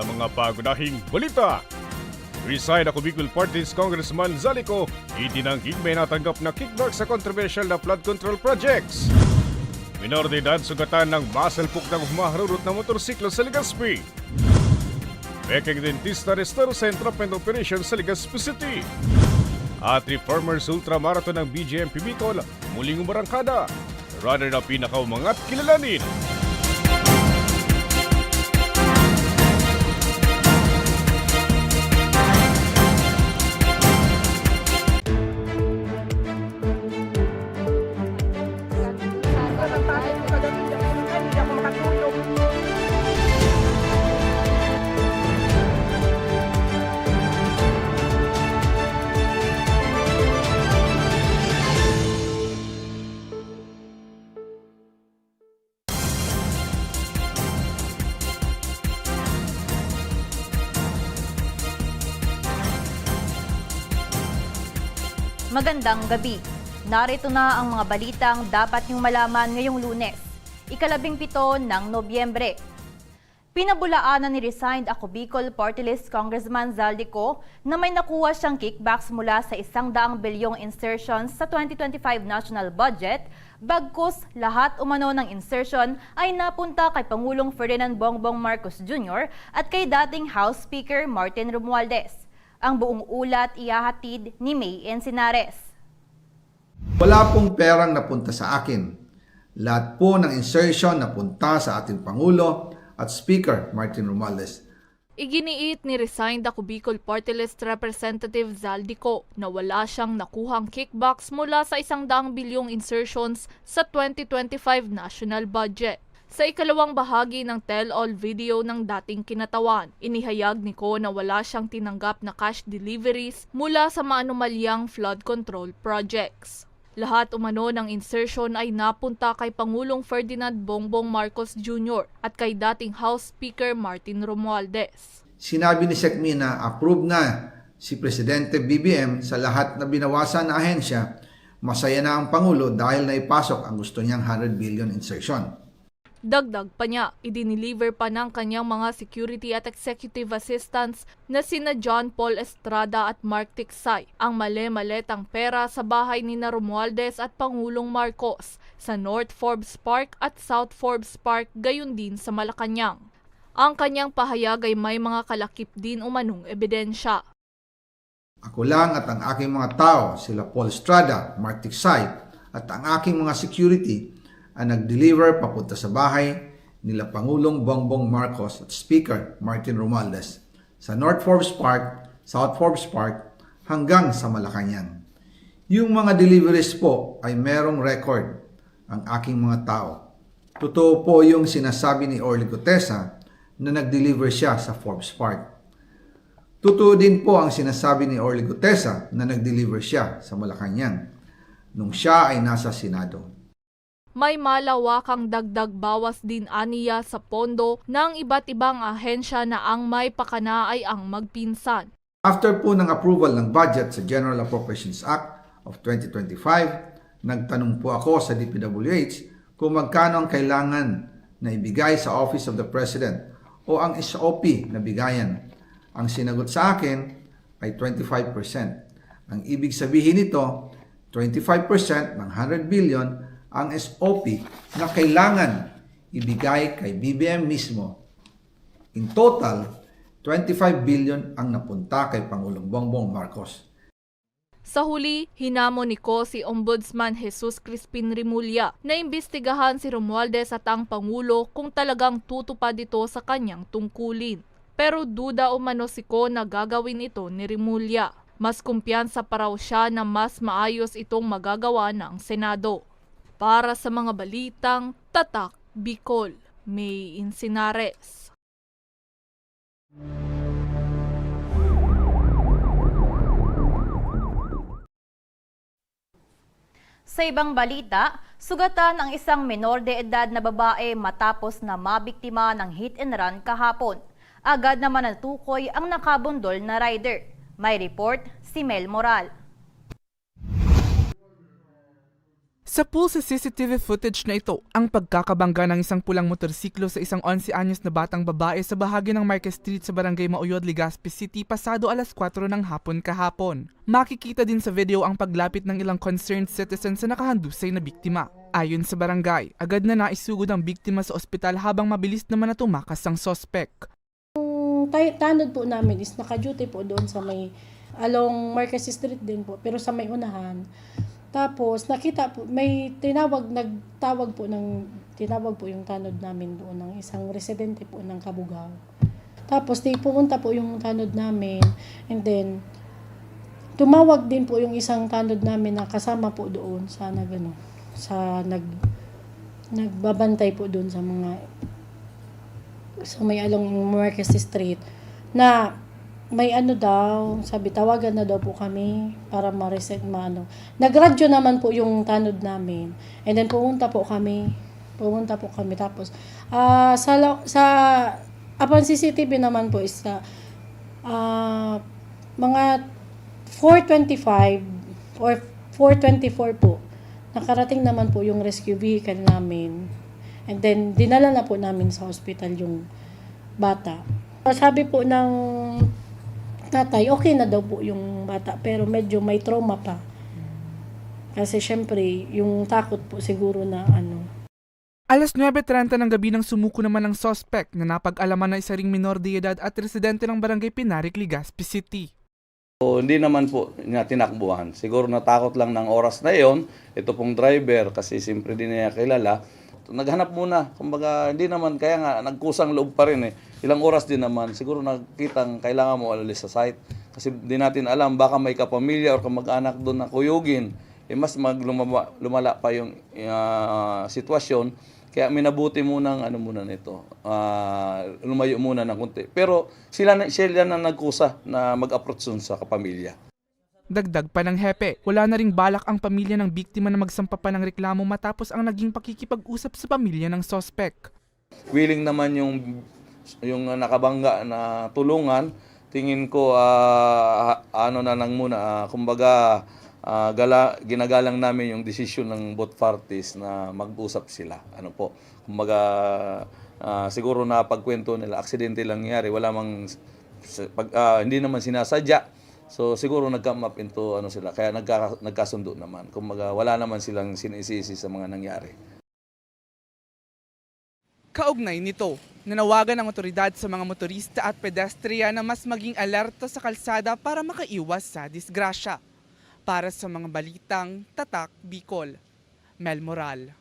sa mga pagunahing balita. Resign ako Bicol Party's Congressman Zalico, itinangging may natanggap na kickback sa controversial na flood control projects. Minor de edad sugatan ng masalpok ng humaharurot na motorsiklo sa Legazpi. Pekeng Dentista Restore sa Entrapment Operation sa Legazpi City. At reformers ultramarathon ng BGMP Bicol muling umarangkada. Rather na pinakaumangat kilalanin. Magandang gabi. Narito na ang mga balitang dapat niyong malaman ngayong lunes, ikalabing pito ng Nobyembre. Pinabulaanan ni resigned ako Bicol Party List Congressman Zaldico na may nakuha siyang kickbacks mula sa isang daang bilyong insertions sa 2025 national budget, bagkus lahat umano ng insertion ay napunta kay Pangulong Ferdinand Bongbong Marcos Jr. at kay dating House Speaker Martin Romualdez. Ang buong ulat ihahatid ni May Encinares. Wala pong perang napunta sa akin. Lahat po ng insertion napunta sa ating Pangulo at Speaker Martin Romualdez. Iginiit ni resigned ako Bicol Party List Representative Zaldico na wala siyang nakuhang kickbacks mula sa isang daang bilyong insertions sa 2025 national budget. Sa ikalawang bahagi ng tell-all video ng dating kinatawan, inihayag ni Ko na wala siyang tinanggap na cash deliveries mula sa maanumalyang flood control projects. Lahat umano ng insertion ay napunta kay Pangulong Ferdinand Bongbong Marcos Jr. at kay dating House Speaker Martin Romualdez. Sinabi ni SECMI na approve na si Presidente BBM sa lahat na binawasan na ahensya. Masaya na ang Pangulo dahil naipasok ang gusto niyang 100 billion insertion. Dagdag pa niya, idiniliver pa ng kanyang mga security at executive assistants na sina John Paul Estrada at Mark Tiksay ang male-maletang pera sa bahay ni na Romualdez at Pangulong Marcos sa North Forbes Park at South Forbes Park gayon din sa Malacanang. Ang kanyang pahayag ay may mga kalakip din umanong ebidensya. Ako lang at ang aking mga tao, sila Paul Estrada, Mark Tiksay, at ang aking mga security ang nag-deliver papunta sa bahay nila Pangulong Bongbong Marcos at Speaker Martin Romualdez sa North Forbes Park, South Forbes Park hanggang sa Malacanang. Yung mga deliveries po ay merong record ang aking mga tao. Totoo po yung sinasabi ni Orly Gutesa na nag-deliver siya sa Forbes Park. Totoo din po ang sinasabi ni Orly Gutesa na nag-deliver siya sa Malacanang nung siya ay nasa Senado. May malawakang dagdag bawas din aniya sa pondo ng iba't ibang ahensya na ang may pakana ay ang magpinsan. After po ng approval ng budget sa General Appropriations Act of 2025, nagtanong po ako sa DPWH kung magkano ang kailangan na ibigay sa Office of the President o ang SOP na bigayan. Ang sinagot sa akin ay 25%. Ang ibig sabihin nito, 25% ng 100 billion ang SOP na kailangan ibigay kay BBM mismo. In total, 25 billion ang napunta kay Pangulong Bongbong Marcos. Sa huli, hinamo ni ko si Ombudsman Jesus Crispin Rimulya na imbestigahan si Romualdez at ang Pangulo kung talagang tutupad ito sa kanyang tungkulin. Pero duda umano si ko na gagawin ito ni Rimulya. Mas kumpiyansa pa raw siya na mas maayos itong magagawa ng Senado. Para sa mga balitang Tatak Bicol, May Insinares. Sa ibang balita, sugatan ang isang menor de edad na babae matapos na mabiktima ng hit and run kahapon. Agad naman natukoy ang nakabundol na rider. May report si Mel Moral. Sa pool sa CCTV footage na ito, ang pagkakabangga ng isang pulang motorsiklo sa isang 11 anyos na batang babae sa bahagi ng Marquez Street sa Barangay Mauyod, Legazpi City pasado alas 4 ng hapon kahapon. Makikita din sa video ang paglapit ng ilang concerned citizens sa nakahandusay na biktima. Ayon sa barangay, agad na naisugod ang biktima sa ospital habang mabilis naman na tumakas ang sospek. Tay- tanod po namin is naka-duty po doon sa may along Marquez Street din po pero sa may unahan. Tapos nakita po may tinawag nagtawag po ng tinawag po yung tanod namin doon ng isang residente po ng Kabugao. Tapos di pumunta po yung tanod namin and then tumawag din po yung isang tanod namin na kasama po doon sa nagano sa nag nagbabantay po doon sa mga sa may along Marquez Street na may ano daw, sabi tawagan na daw po kami para ma-reset maano. Nagradyo naman po yung tanod namin. And then pumunta po kami. Pumunta po kami tapos ah sa sa upon CCTV naman po is sa ah, mga 425 or 424 po. Nakarating naman po yung rescue vehicle namin. And then, dinala na po namin sa hospital yung bata. Sabi po ng tatay, okay na daw po yung bata, pero medyo may trauma pa. Kasi syempre, yung takot po siguro na ano, Alas 9.30 ng gabi nang sumuko naman ang sospek na napag-alaman na isa ring minor de edad at residente ng barangay Pinarik, Legazpi City. So, hindi naman po niya tinakbuhan. Siguro natakot lang ng oras na yon. Ito pong driver, kasi siyempre din niya kilala. Naghanap muna. Kumbaga, hindi naman, kaya nga, nagkusang loob pa rin eh. Ilang oras din naman. Siguro nakitang kailangan mo alis sa site. Kasi di natin alam, baka may kapamilya or kamag-anak doon na kuyugin. Eh, mas maglumaba, lumala pa yung ah, sitwasyon. Kaya minabuti muna ng ano muna nito. ah, lumayo muna ng konti. Pero sila na, sila na nagkusa na mag-approach sa kapamilya. Dagdag pa ng hepe, wala na ring balak ang pamilya ng biktima na magsampa pa ng reklamo matapos ang naging pakikipag-usap sa pamilya ng sospek. Willing naman yung yung nakabangga na tulungan. Tingin ko ah, ano na lang muna, ah, kumbaga ah, gala, ginagalang namin yung desisyon ng both parties na mag-usap sila. Ano po, kumbaga ah, siguro na pagkwento nila, aksidente lang nangyari, wala mang pag, ah, hindi naman sinasadya. So siguro nag-come up into ano sila, kaya nagka, nagkasundo naman. Kumbaga wala naman silang sinisisi sa mga nangyari. Kaugnay nito, nanawagan ang otoridad sa mga motorista at pedestrian na mas maging alerto sa kalsada para makaiwas sa disgrasya. Para sa mga balitang Tatak Bicol, Mel Moral.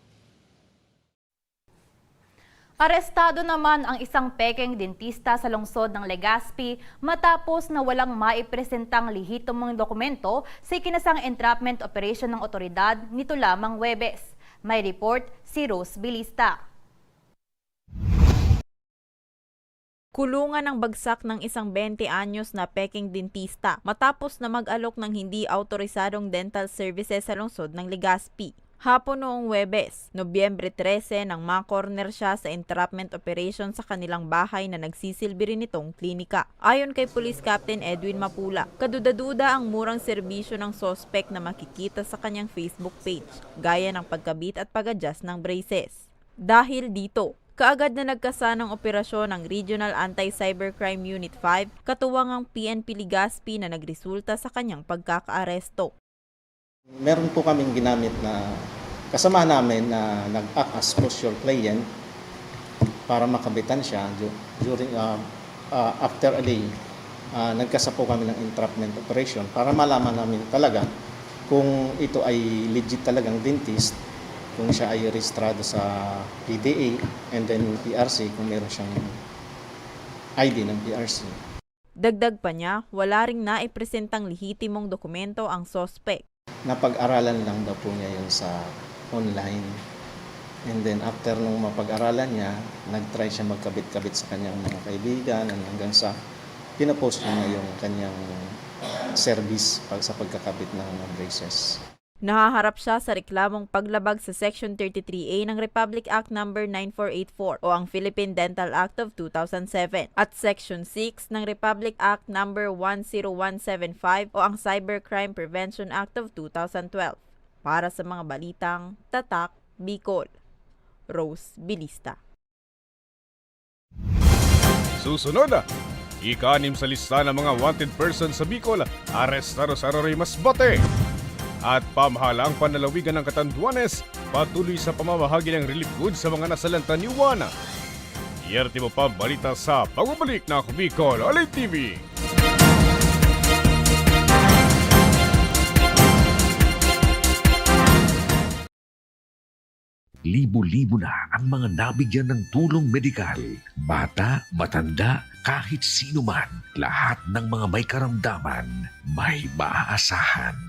Arestado naman ang isang pekeng dentista sa lungsod ng Legazpi matapos na walang maipresentang lihitomong dokumento sa ikinasang entrapment operation ng otoridad nito lamang Webes. May report si Rose Bilista. Kulungan ang bagsak ng isang 20 anyos na peking dentista matapos na mag-alok ng hindi autorisadong dental services sa lungsod ng Legazpi. Hapon noong Webes, Nobyembre 13 nang ma-corner siya sa entrapment operation sa kanilang bahay na nagsisilbi rin itong klinika. Ayon kay Police Captain Edwin Mapula, kaduda-duda ang murang serbisyo ng sospek na makikita sa kanyang Facebook page, gaya ng pagkabit at pag-adjust ng braces. Dahil dito, kaagad na nagkasa ng operasyon ng Regional Anti-Cybercrime Unit 5, katuwang ang PNP Ligaspi na nagresulta sa kanyang pagkakaaresto. Meron po kaming ginamit na kasama namin na nag-act as closure client para makabitan siya du- during uh, uh, after a day. uh, nagkasa po kami ng entrapment operation para malaman namin talaga kung ito ay legit talagang dentist, kung siya ay registrado sa PDA and then PRC kung meron siyang ID ng PRC. Dagdag pa niya, wala ring naipresentang lehitimong dokumento ang sospek. napag-aralan lang daw po niya yun sa online. And then after nung mapag-aralan niya, nag-try siya magkabit-kabit sa kanyang mga kaibigan hanggang sa pinapost niya yung kanyang service pag sa pagkakabit ng braces. Nahaharap siya sa reklamong paglabag sa Section 33A ng Republic Act No. 9484 o ang Philippine Dental Act of 2007 at Section 6 ng Republic Act No. 10175 o ang Cybercrime Prevention Act of 2012. Para sa mga balitang Tatak Bicol. Rose Bilista. Susunod, ikanim sa lista ng mga wanted person sa Bicol, arestado sa Aroray Masbate. At pamahalaang panlalawigan ng Katanduanes, patuloy sa pamamahagi ng relief goods sa mga nasalanta ni Juana. Iyerte mo pa balita sa pagbabalik na Bicol, Alay TV. Libo-libo na ang mga nabigyan ng tulong medikal. Bata, matanda, kahit sino man, lahat ng mga may karamdaman, may maaasahan.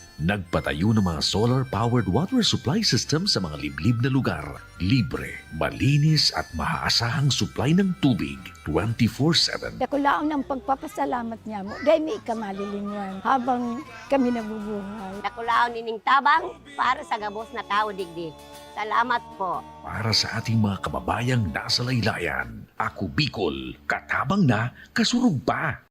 Nagpatayo ng mga solar-powered water supply system sa mga liblib na lugar. Libre, malinis at maaasahang supply ng tubig 24-7. Ako lang ng pagpapasalamat niya mo. Dahil may kamalilingwan habang kami nabubuhay. Nakulaon nining tabang para sa gabos na tao digdi. Salamat po. Para sa ating mga kababayang nasa laylayan, ako Bicol, katabang na, kasurog pa.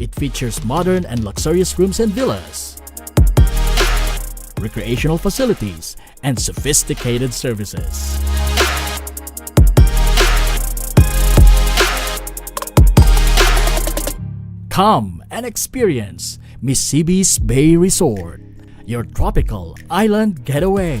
It features modern and luxurious rooms and villas, recreational facilities, and sophisticated services. Come and experience Mississippi's Bay Resort, your tropical island getaway.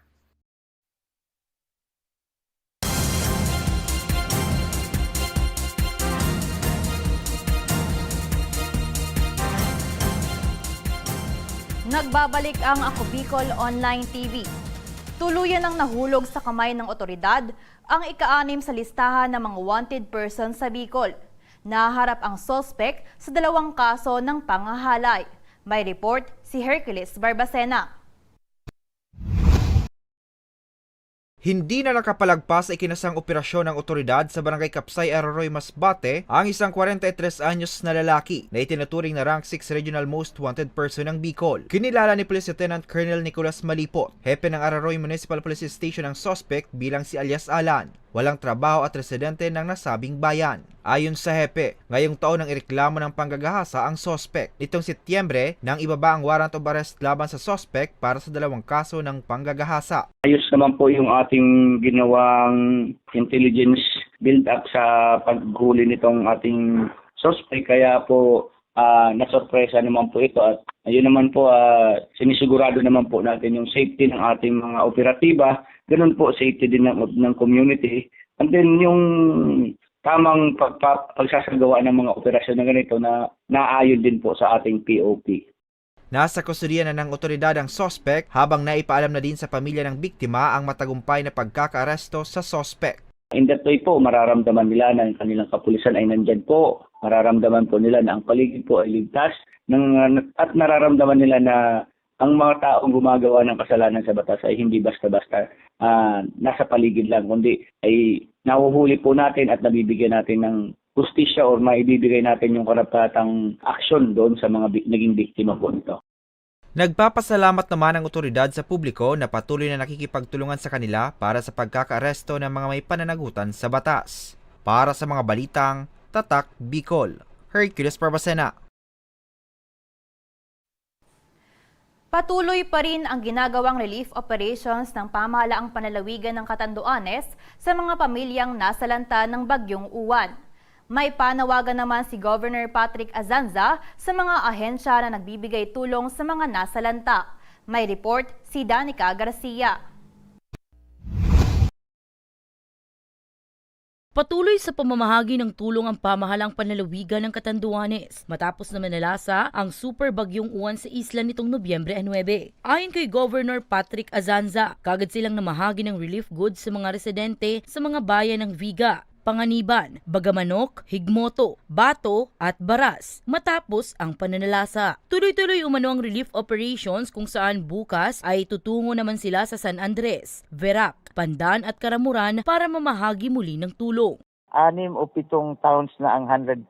Nagbabalik ang Ako Bicol Online TV. Tuluyan ang nahulog sa kamay ng otoridad ang ika-anim sa listahan ng mga wanted person sa Bicol. Naharap ang sospek sa dalawang kaso ng pangahalay. May report si Hercules Barbacena. Hindi na nakapalagpas sa ikinasang operasyon ng otoridad sa Barangay Kapsay, Arroyo, Masbate ang isang 43 anyos na lalaki na itinuturing na rank 6 Regional Most Wanted Person ng Bicol. Kinilala ni Police Lieutenant Colonel Nicolas Malipot, hepe ng Arroyo Municipal Police Station ang suspect bilang si alias Alan. Walang trabaho at residente ng nasabing bayan. Ayon sa hepe, ngayong taon ang ireklamo ng panggagahasa ang sospek. Nitong Setyembre, nang ibaba ang warrant of arrest laban sa sospek para sa dalawang kaso ng panggagahasa. Ayos naman po yung ating ginawang intelligence build-up sa paghuli nitong ating suspect. Kaya po ah nasorpresa naman po ito at ayun naman po ah, sinisigurado naman po natin yung safety ng ating mga operatiba. Ganun po safety din ng, ng community. And then yung tamang pagpa, pagsasagawa ng mga operasyon na ganito na naayon din po sa ating POP. Nasa kustudiya na ng otoridad ang sospek habang naipaalam na din sa pamilya ng biktima ang matagumpay na pagkakaaresto sa sospek. In that way po, mararamdaman nila na ang kanilang kapulisan ay nandyan po. Mararamdaman po nila na ang paligid po ay ligtas. At nararamdaman nila na ang mga taong gumagawa ng kasalanan sa batas ay hindi basta-basta ah, nasa paligid lang, kundi ay nahuhuli po natin at nabibigyan natin ng justisya or maibibigay natin yung karapatang aksyon doon sa mga bi- naging biktima po nito. Nagpapasalamat naman ang otoridad sa publiko na patuloy na nakikipagtulungan sa kanila para sa pagkakaaresto ng mga may pananagutan sa batas. Para sa mga balitang Tatak Bicol, Hercules Barbacena. Patuloy pa rin ang ginagawang relief operations ng pamahalaang panalawigan ng Katanduanes sa mga pamilyang nasalanta ng bagyong uwan. May panawagan naman si Governor Patrick Azanza sa mga ahensya na nagbibigay tulong sa mga nasalanta. May report si Danica Garcia. Patuloy sa pamamahagi ng tulong ang pamahalang panlalawigan ng Katanduanes matapos na manalasa ang super bagyong uwan sa isla nitong Nobyembre 9. Ayon kay Governor Patrick Azanza, kagad silang namahagi ng relief goods sa mga residente sa mga bayan ng Viga, Panganiban, Bagamanok, Higmoto, Bato at Baras matapos ang pananalasa. Tuloy-tuloy umano ang relief operations kung saan bukas ay tutungo naman sila sa San Andres, Verac, Pandan at Karamuran para mamahagi muli ng tulong. Anim o pitong towns na ang 100%,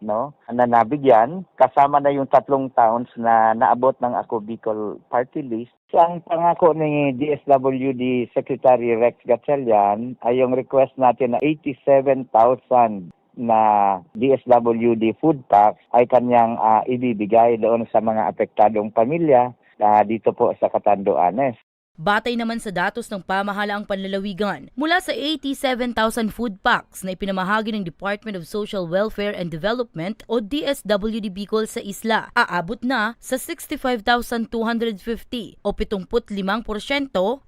no, na nabigyan, kasama na yung tatlong towns na naabot ng Ako Bicol Party List. So, ang pangako ni DSWD Secretary Rex Gatchalian ay yung request natin na 87,000 na DSWD food packs ay kanyang ah, ibibigay doon sa mga apektadong pamilya ah, dito po sa Catanduanes. Batay naman sa datos ng pamahalaang panlalawigan, mula sa 87,000 food packs na ipinamahagi ng Department of Social Welfare and Development o DSWD Bicol sa isla, aabot na sa 65,250 o 75%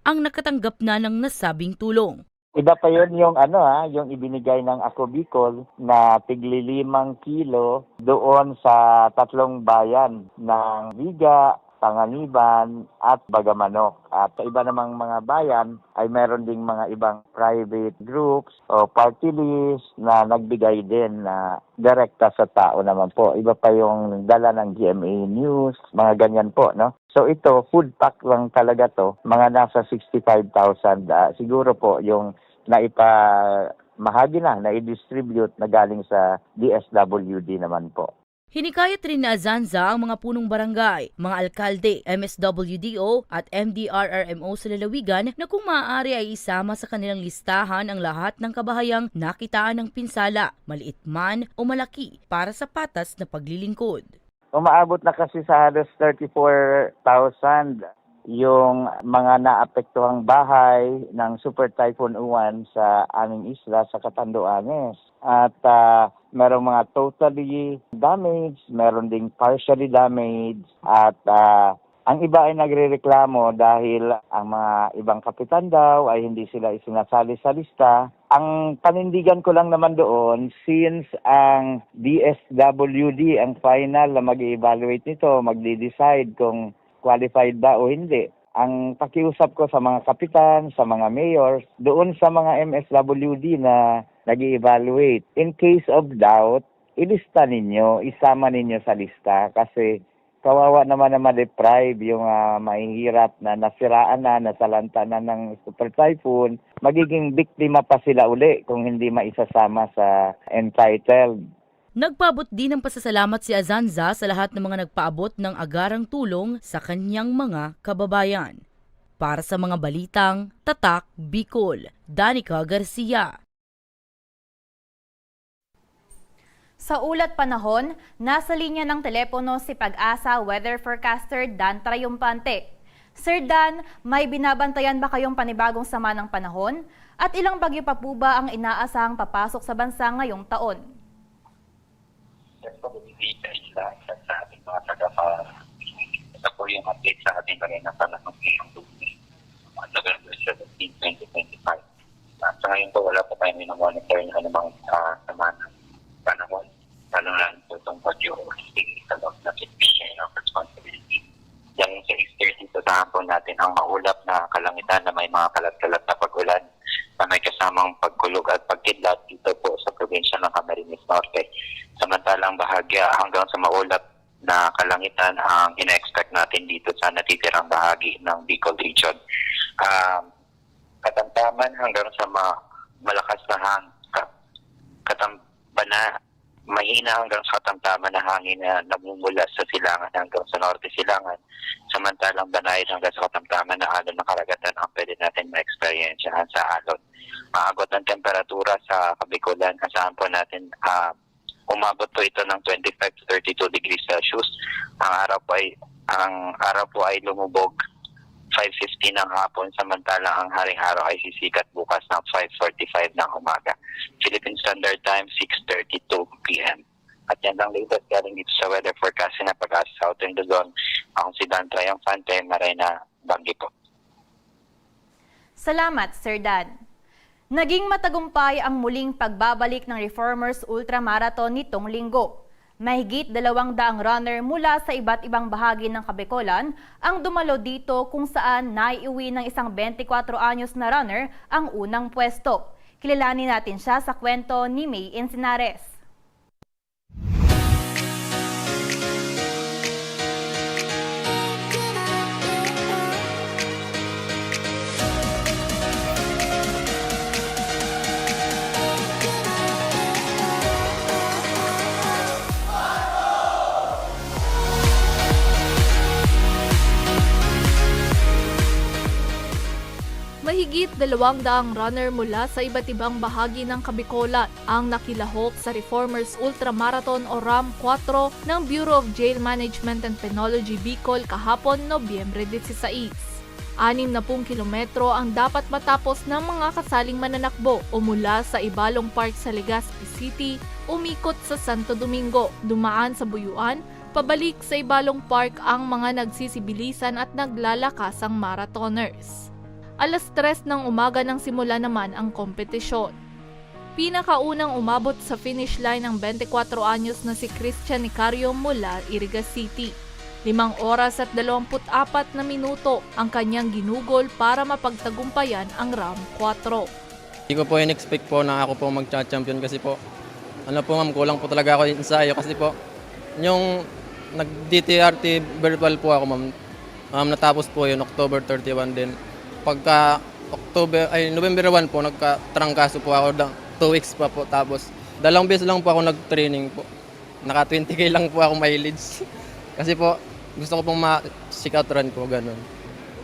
ang nakatanggap na ng nasabing tulong. Iba pa yun yung ano ha, yung ibinigay ng Ako Bicol na tigli limang kilo doon sa tatlong bayan ng Viga, Panganiban at Bagamanok. At sa iba namang mga bayan ay meron ding mga ibang private groups o party list na nagbigay din na direkta sa tao naman po. Iba pa yung dala ng GMA News, mga ganyan po, no? So ito, food pack lang talaga to, mga nasa 65,000. ah, siguro po yung naipa mahagi na, na i-distribute na galing sa DSWD naman po. Hinikayat rin na Azanza ang mga punong barangay, mga alkalde, MSWDO at MDRRMO sa lalawigan na kung maaari ay isama sa kanilang listahan ang lahat ng kabahayang nakitaan ng pinsala, maliit man o malaki, para sa patas na paglilingkod. Umaabot na kasi sa halos 34,000 yung mga naapektuhang bahay ng Super Typhoon Uwan sa aming isla sa Catanduanes. At ah, merong mga totally damaged, meron ding partially damaged at ah, ang iba ay nagrereklamo dahil ang mga ibang kapitan daw ay hindi sila isinasali sa lista. Ang panindigan ko lang naman doon, since ang DSWD ang final na mag-evaluate nito, magde-decide kung qualified ba o hindi. Ang pakiusap ko sa mga kapitan, sa mga mayors, doon sa mga MSWD na nag evaluate in case of doubt, ilista ninyo, isama ninyo sa lista kasi kawawa naman na ma-deprive yung ah, mahihirap na nasiraan na, nasalanta na ng super typhoon, magiging biktima pa sila uli kung hindi maisasama sa entitled. Nagpaabot din ng pasasalamat si Azanza sa lahat ng mga nagpaabot ng agarang tulong sa kanyang mga kababayan. Para sa mga balitang Tatak Bicol, Danica Garcia. Sa ulat panahon, nasa linya ng telepono si Pag-asa weather forecaster Dan Trayumpante. Sir Dan, may binabantayan ba kayong panibagong sama ng panahon? At ilang bagyo pa po ba ang inaasahang papasok sa bansa ngayong taon? Sa, sa, sa ating mga taga Ito po yung update sa ating kanina panahon ngayong tuwi. Mga November 17, 2025. Uh, sa ngayon po, wala po tayo minamonitor ng anumang uh, sama ng panahon. Lalo na po itong bagyo state sa loob na situation of responsibility. Yan sa 6.30 sa hapon natin ang maulap na kalangitan na may mga kalat-kalat na pag-ulan na may kasamang pagkulog at pagkidlat dito po sa probinsya ng Camarines Norte. Samantalang bahagya hanggang sa maulap na kalangitan ang ina-expect natin dito sa natitirang bahagi ng Bicol Region. Um, katamtaman hanggang sa ma- malakas na hang, ka- katambana mahina hanggang sa katamtaman na hangin na namumula sa silangan hanggang sa norte silangan. Samantalang banayad hanggang sa katamtaman na alon ng karagatan ang pwede natin ma-experiensyahan sa alon. Maagot ng temperatura sa Kabikulan, asahan po natin ah, umabot po ito ng 25 to 32 degrees Celsius. Ang araw po ay ang araw po ay lumubog 5.50 ng hapon samantalang ang haring araw ay sisikat bukas ng 5.45 ng umaga. Philippine Standard Time, 6.32 p.m. At yan ang latest galing dito sa weather forecast na pag-asa sa Southern Luzon. Ako si Dan Triumphante, Marina Banggi po. Salamat, Sir Dan. Naging matagumpay ang muling pagbabalik ng Reformers Ultramarathon nitong linggo. Mahigit dalawang daang runner mula sa iba't ibang bahagi ng Kabikolan ang dumalo dito kung saan naiuwi ng isang 24 anyos na runner ang unang pwesto. Kilalanin natin siya sa kwento ni May Encinares. Mahigit dalawang daang runner mula sa iba't ibang bahagi ng Kabikolan ang nakilahok sa Reformers Ultramarathon o RAM 4 ng Bureau of Jail Management and Penology Bicol kahapon Nobyembre 16. Anim na pung kilometro ang dapat matapos ng mga kasaling mananakbo o mula sa Ibalong Park sa Legazpi City, umikot sa Santo Domingo, dumaan sa Buyuan, pabalik sa Ibalong Park ang mga nagsisibilisan at naglalakasang marathoners. Alas 3 ng umaga nang simula naman ang kompetisyon. Pinakaunang umabot sa finish line ng 24 anyos na si Christian Nicario mula Iriga City. Limang oras at 24 na minuto ang kanyang ginugol para mapagtagumpayan ang RAM 4. Hindi ko po in-expect po na ako po magcha-champion kasi po, ano po ma'am, kulang po talaga ako ensayo kasi po, yung nag-DTRT virtual po ako ma'am, um, natapos po yun October 31 din. Pagka October, ay November 1 po, nagka-trangkaso po ako ng 2 weeks pa po. Tapos, dalawang beses lang po ako nag-training po. Naka 20k lang po ako mileage. kasi po, gusto ko pong ma-sick out run po, ganun.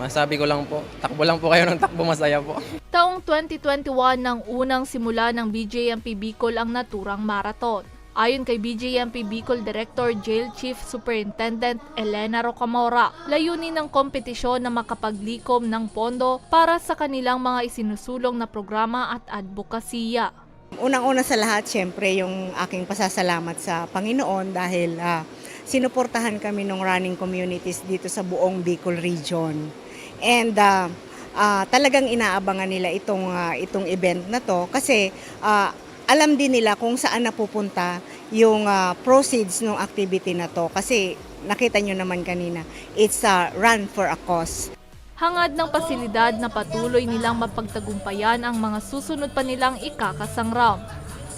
Masabi ko lang po, takbo lang po kayo ng takbo, masaya po. Taong 2021 nang unang simula ng BJMP Bicol ang naturang marathon. Ayon kay BJMP Bicol Director Jail Chief Superintendent Elena Rocamora, layunin ng kompetisyon na makapaglikom ng pondo para sa kanilang mga isinusulong na programa at advokasya. Unang-una sa lahat, syempre, yung aking pasasalamat sa Panginoon dahil ah, sinuportahan kami ng running communities dito sa buong Bicol region. And ah, ah, talagang inaabangan nila itong, ah, itong event na to kasi ah, alam din nila kung saan napupunta yung ah, proceeds ng activity na to. Kasi nakita nyo naman kanina, it's a run for a cause. Hangad ng pasilidad na patuloy nilang mapagtagumpayan ang mga susunod pa nilang ikakasang round.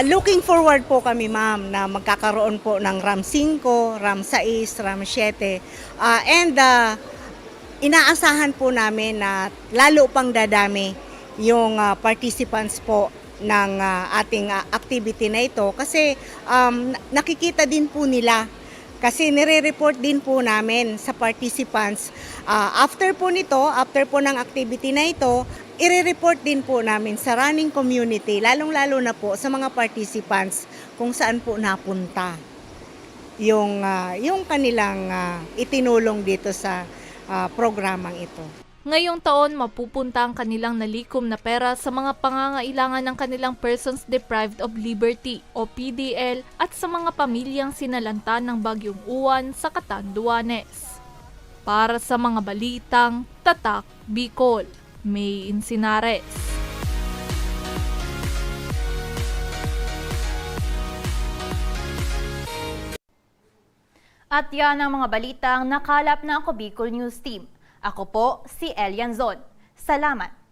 Looking forward po kami ma'am na magkakaroon po ng RAM 5, RAM 6, RAM 7. Ah, and ah, inaasahan po namin na lalo pang dadami yung ah, participants po ng ah, ating ah, activity na ito kasi um, nakikita din po nila kasi nire-report din po namin sa participants. Ah, after po nito, after po ng activity na ito, ire-report din po namin sa running community, lalong-lalo na po sa mga participants kung saan po napunta yung, ah, yung kanilang ah, itinulong dito sa ah, programang ito. Ngayong taon, mapupunta ang kanilang nalikom na pera sa mga pangangailangan ng kanilang Persons Deprived of Liberty o PDL at sa mga pamilyang sinalanta ng Bagyong Uwan sa Catanduanes. Para sa mga balitang Tatak Bicol, May Insinares. At yan ang mga balitang nakalap ng ako Bicol News Team. Ako po si Elian Zon. Salamat!